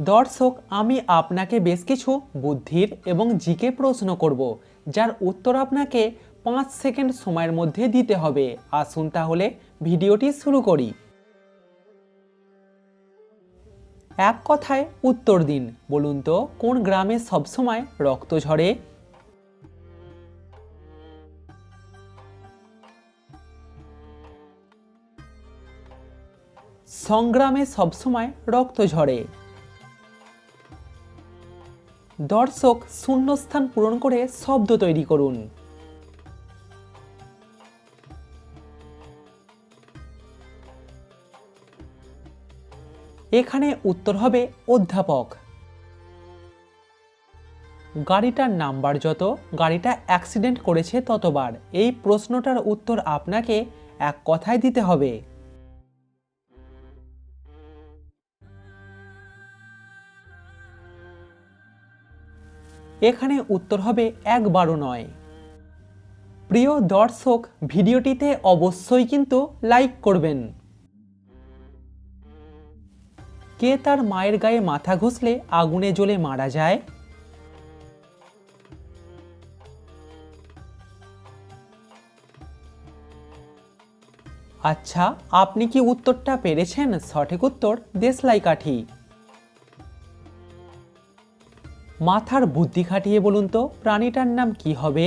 দর্শক, আমি আপনাকে বেশ কিছু বুদ্ধির এবং জিকে প্রশ্ন করব, যার উত্তর আপনাকে পাঁচ সেকেন্ড সময়ের মধ্যে দিতে হবে। আসুন তাহলে ভিডিওটি শুরু করি। এক কথায় উত্তর দিন, বলুন তো, কোন গ্রামে সবসময় রক্ত ঝরে? সংগ্রামে সবসময় রক্ত ঝরে। দর্শক শূন্যস্থান পূরণ করে শব্দ তৈরি করুন। এখানে উত্তর হবে অধ্যাপক। গাড়িটার নাম্বার যত, গাড়িটা অ্যাক্সিডেন্ট করেছে ততবার। এই প্রশ্নটার উত্তর আপনাকে এক কথায় দিতে হবে। এখানে উত্তর হবে একবারও নয়। প্রিয় দর্শক, ভিডিওটিতে অবশ্যই কিন্তু লাইক করবেন। কে তার মায়ের গায়ে মাথা ঘষলে আগুনে জ্বলে মারা যায়? আচ্ছা আপনি কি উত্তরটা পেরেছেন? সঠিক উত্তর দেশলাই কাঠি। মাথার বুদ্ধি খাটিয়ে বলুন তো, প্রাণীটার নাম কি হবে?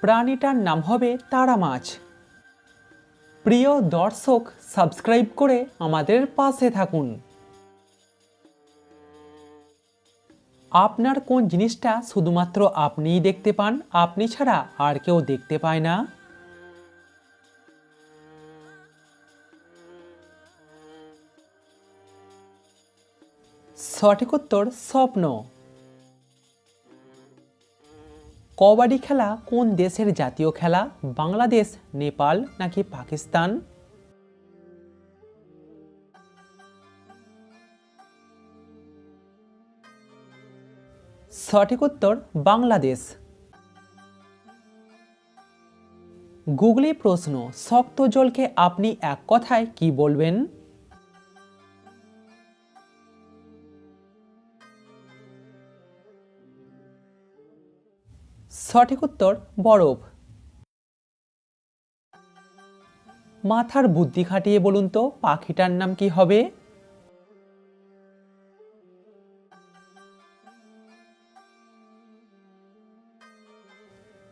প্রাণীটার নাম হবে তারা মাছ। প্রিয় দর্শক, সাবস্ক্রাইব করে আমাদের পাশে থাকুন। আপনার কোন জিনিসটা শুধুমাত্র আপনিই দেখতে পান, আপনি ছাড়া আর কেউ দেখতে পায় না? সঠিক উত্তর স্বপ্ন। কবাডি খেলা কোন দেশের জাতীয় খেলা? বাংলাদেশ, নেপাল নাকি পাকিস্তান? সঠিক উত্তর বাংলাদেশ। গুগলি প্রশ্ন, শক্ত জলকে আপনি এক কথায় কি বলবেন? সঠিক উত্তর, বরফ। মাথার বুদ্ধি খাটিয়ে বলুন তো, পাখিটার নাম কি হবে?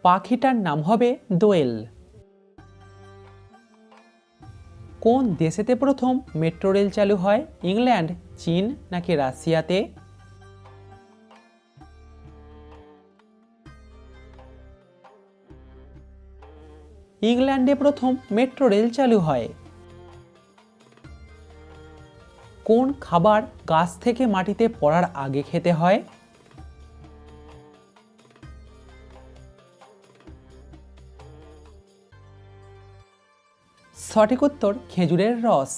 পাখিটার নাম হবে দোয়েল। কোন দেশেতে প্রথম মেট্রো রেল চালু হয়? ইংল্যান্ড, চীন নাকি রাশিয়াতে? ইংল্যান্ডে প্রথম মেট্রো রেল চালু হয়। কোন খাবার গাছ থেকে মাটিতে পড়ার আগে খেতে হয়? সঠিক উত্তর, খেজুরের রস।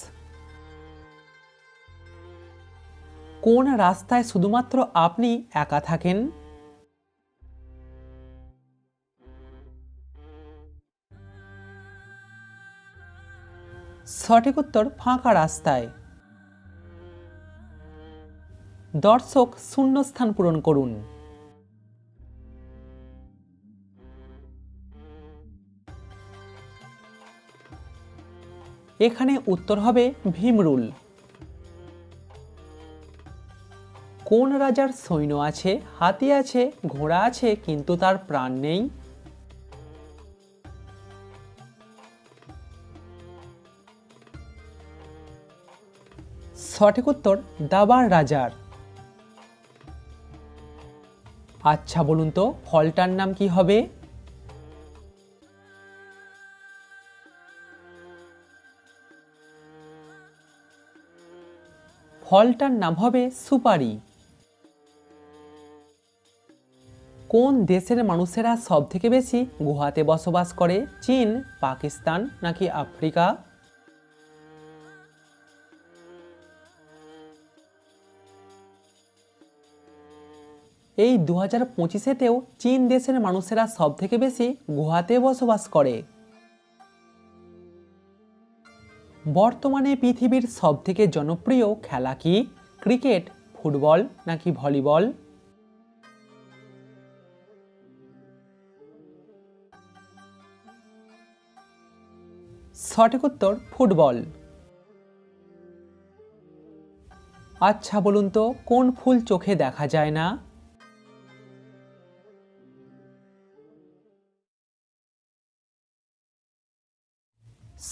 কোন রাস্তায় শুধুমাত্র আপনি একা থাকেন? সঠিক উত্তর ফাঁকা রাস্তায়। দর্শক শূন্যস্থান পূরণ করুন। এখানে উত্তর হবে ভীমরুল। কোন রাজার সৈন্য আছে, হাতি আছে, ঘোড়া আছে, কিন্তু তার প্রাণ নেই? সঠিক উত্তর দাবার রাজার। আচ্ছা বলুন তো, ফলটার নাম কি হবে? ফলটার নাম হবে সুপারি। কোন দেশের মানুষেরা সব থেকে বেশি গুহাতে বসবাস করে? চীন, পাকিস্তান নাকি আফ্রিকা? এই দু হাজার পঁচিশেতেও চীন দেশের মানুষেরা সব থেকে বেশি গুহাতে বসবাস করে। বর্তমানে পৃথিবীর সবথেকে জনপ্রিয় খেলা কি? ক্রিকেট, ফুটবল নাকি ভলিবল? সঠিক উত্তর, ফুটবল। আচ্ছা বলুন তো, কোন ফুল চোখে দেখা যায় না?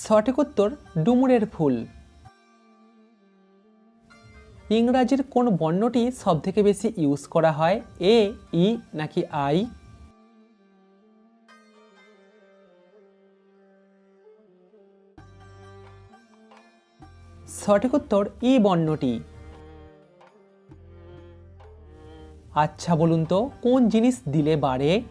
সঠিক উত্তর ডুমুরের ফুল। ইংরাজির কোন বর্ণটি সবথেকে বেশি ইউজ করা হয়? এ ই নাকি আই সঠিক উত্তর ই বর্ণটি। আচ্ছা বলুন তো, কোন জিনিস দিলে বাড়ে?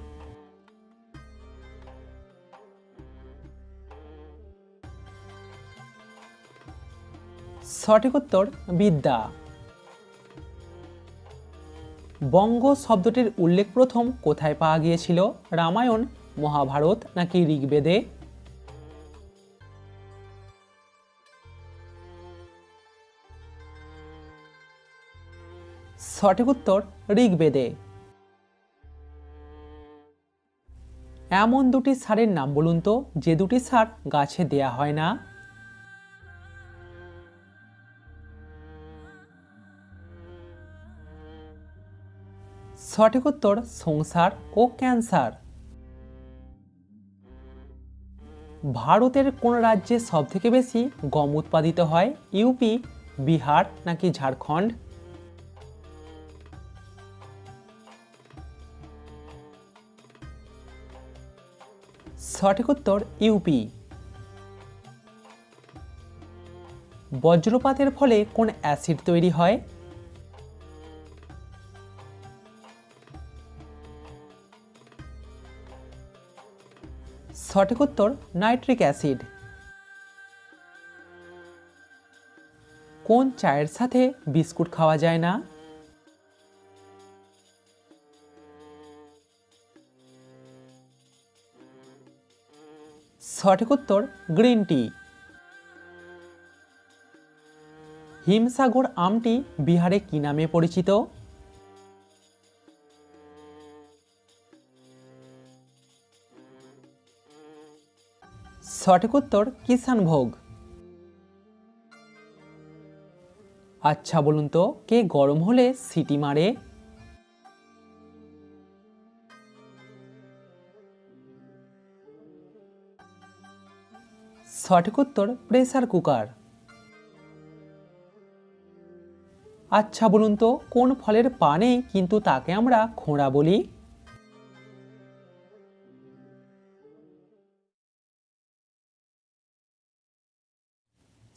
সঠিক উত্তর, বিদ্যা। বঙ্গ শব্দটির উল্লেখ প্রথম কোথায় পাওয়া গিয়েছিল? রামায়ণ, মহাভারত নাকি ঋগ্বেদে? সঠিক উত্তর, ঋগ্বেদে। এমন দুটি সারের নাম বলুন তো, যে দুটি সার গাছে দেয়া হয় না? সঠিক উত্তর সংসার ও ক্যান্সার। ভারতের কোন রাজ্যে সবথেকে বেশি গম উৎপাদিত হয়, ইউপি, বিহার নাকি ঝাড়খণ্ড? সঠিক উত্তর ইউপি। বজ্রপাতের ফলে কোন অ্যাসিড তৈরি হয় সঠিক উত্তর নাইট্রিক অ্যাসিড। কোন চায়ের সাথে বিস্কুট খাওয়া যায় না? সঠিক উত্তর গ্রিন টি। হিমসাগর আমটি বিহারে কি নামে পরিচিত? সঠিক উত্তর কিষান ভোগ। আচ্ছা বলুন তো, কে গরম হলে সিটি মারে? সঠিক উত্তর, প্রেসার কুকার। আচ্ছা বলুন তো, কোন ফলের পানে কিন্তু তাকে আমরা খোঁড়া বলি?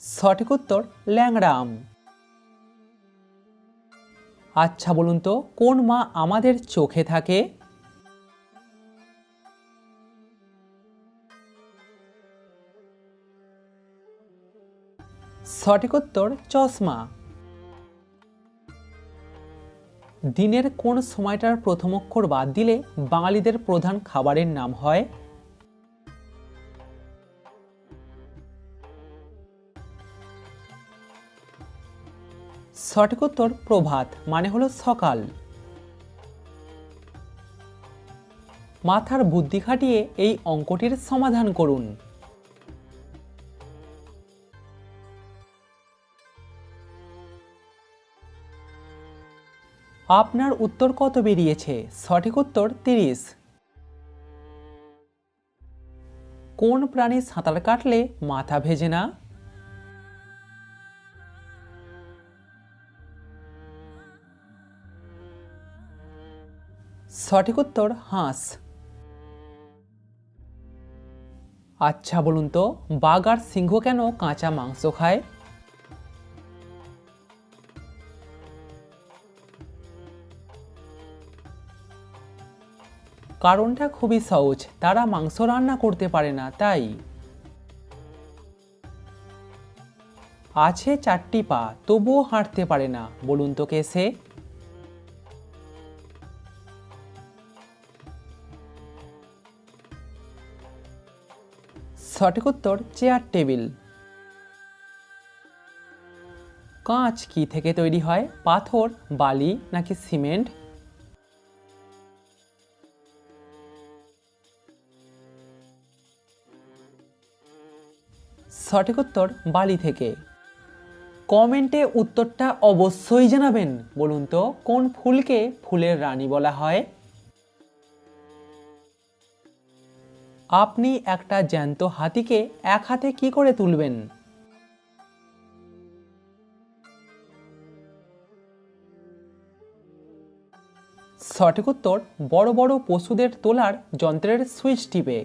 সঠিক উত্তর ল্যাংড়া আম আচ্ছা বলুন তো, কোন মা আমাদের চোখে থাকে? সঠিক উত্তর চশমা। দিনের কোন সময়টার প্রথম অক্ষর বাদ দিলে বাঙালিদের প্রধান খাবারের নাম হয় সঠিক উত্তর প্রভাত মানে হলো সকাল। মাথার বুদ্ধি খাটিয়ে এই অঙ্কটির সমাধান করুন। আপনার উত্তর কত বেরিয়েছে? সঠিক উত্তর তিরিশ। কোন প্রাণী সাঁতার কাটলে মাথা ভেজে না? সঠিক উত্তর, হাঁস। আচ্ছা বলুন তো, বাঘ আর সিংহ কেন কাঁচা মাংস খায়? কারণটা খুবই সহজ, তারা মাংস রান্না করতে পারে না, তাই। আছে চারটি পা, তবুও হাঁটতে পারে না, বলুন তো কে সে? সঠিক উত্তর চেয়ার টেবিল। কাঁচ কি থেকে তৈরি হয়? পাথর, বালি নাকি সিমেন্ট? সঠিক উত্তর বালি থেকে। কমেন্টে উত্তরটা অবশ্যই জানাবেন। বলুন তো, কোন ফুলকে ফুলের রানী বলা হয়? আপনি একটা জ্যান্ত হাতিকে এক হাতে কি করে তুলবেন? সঠিক উত্তর, বড় বড় পশুদের তোলার যন্ত্রের সুইচ টিপে।